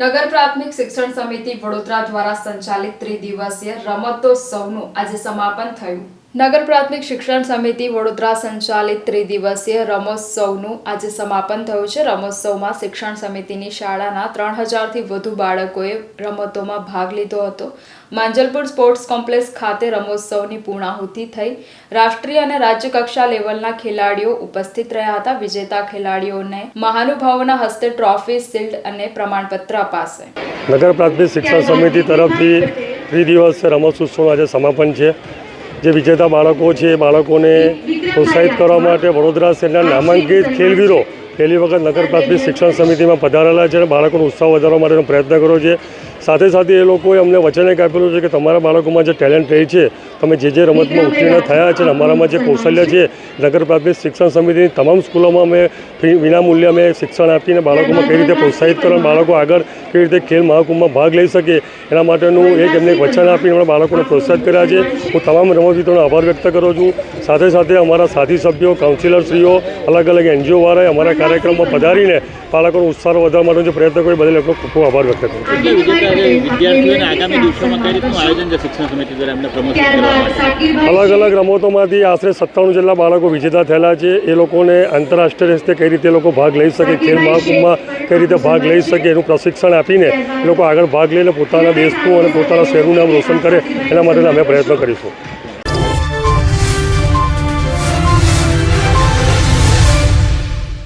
નગર પ્રાથમિક શિક્ષણ સમિતિ વડોદરા દ્વારા સંચાલિત ત્રિદિવસીય રમતોત્સવનું આજે સમાપન થયું. નગર પ્રાથમિક શિક્ષણ સમિતિ વડોદરા સંચાલિત ત્રિદિવસીય રમોત્સવનું આજે સમાપન થયું છે. રમોત્સવમાં શિક્ષણ સમિતિની શાળાના ત્રણ હજારથી વધુ બાળકોએ રમતોમાં ભાગ લીધો હતો. માંજલપુર સ્પોર્ટ્સ કોમ્પ્લેક્સ ખાતે રમોત્સવની પૂર્ણાહુતિ થઈ. રાષ્ટ્રીય અને રાજ્ય લેવલના ખેલાડીઓ ઉપસ્થિત રહ્યા હતા. વિજેતા ખેલાડીઓને મહાનુભાવોના હસ્તે ટ્રોફી, શિલ્ડ અને પ્રમાણપત્ર અપાશે. નગર પ્રાથમિક શિક્ષણ સમિતિ તરફથી ત્રિદિવસીય રમતોત્સવનું આજે સમાપન છે. જે વિજેતા બાળકો છે, એ બાળકોને પ્રોત્સાહિત કરવા માટે વડોદરા શહેરના નામાંકિત ખેલવીરો પહેલી વખત નગર પ્રાથમિક શિક્ષણ સમિતિમાં પધારેલા છે અને બાળકોનો ઉત્સાહ વધારવા માટેનો પ્રયત્ન કર્યો છે. સાથે સાથે એ લોકોએ અમને વચન એક આપેલું છે કે તમારા બાળકોમાં જે ટેલેન્ટ રહી છે, તમે જે જે રમતમાં ઉત્તીર્ણ થયા છે અને અમારામાં જે કૌશલ્ય છે, નગર પ્રાથમિક શિક્ષણ સમિતિની તમામ સ્કૂલોમાં અમે ફી, વિનામૂલ્યે અમે શિક્ષણ આપીને બાળકોમાં કઈ રીતે પ્રોત્સાહિત કરવા બાળકો આગળ કેવી રીતે ખેલ મહાકુંભમાં ભાગ લઈ શકે, એના માટેનું એક એમને વચન આપીને અમે બાળકોને પ્રોત્સાહિત કર્યા છે. હું તમામ રમતવીરોનો આભાર વ્યક્ત કરું છું. સાથે સાથે અમારા સાથી સભ્યો કાઉન્સિલરશ્રીઓ અલગ અલગ એનજીઓવાળાએ અમારા કાર્યક્રમમાં પધારીને બાળકોનો ઉત્સાહ વધારવા માટેનો જે પ્રયત્ન કર્યો બધા લોકો ખૂબ આભાર વ્યક્ત કરું છું. વિદ્યાર્થીઓને આગામી દિવસોમાં કઈ રીતનું આયોજન છે શિક્ષણ સમિતિ દ્વારા એમને પ્રમોશન અલગ અલગ રમતોમાંથી આશરે સત્તાણું જેટલા બાળકો વિજેતા થયેલા છે. એ લોકોને આંતરરાષ્ટ્રીય રીતે કઈ રીતે લોકો ભાગ લઈ શકે ખેલ મહાકુંભમાં કઈ રીતે ભાગ લઈ શકે એનું પ્રશિક્ષણ આપીને એ લોકો આગળ ભાગ લઈને પોતાના દેશનું અને પોતાના શહેરનું નામ રોશન કરે એના માટેના અમે પ્રયત્ન કરીશું.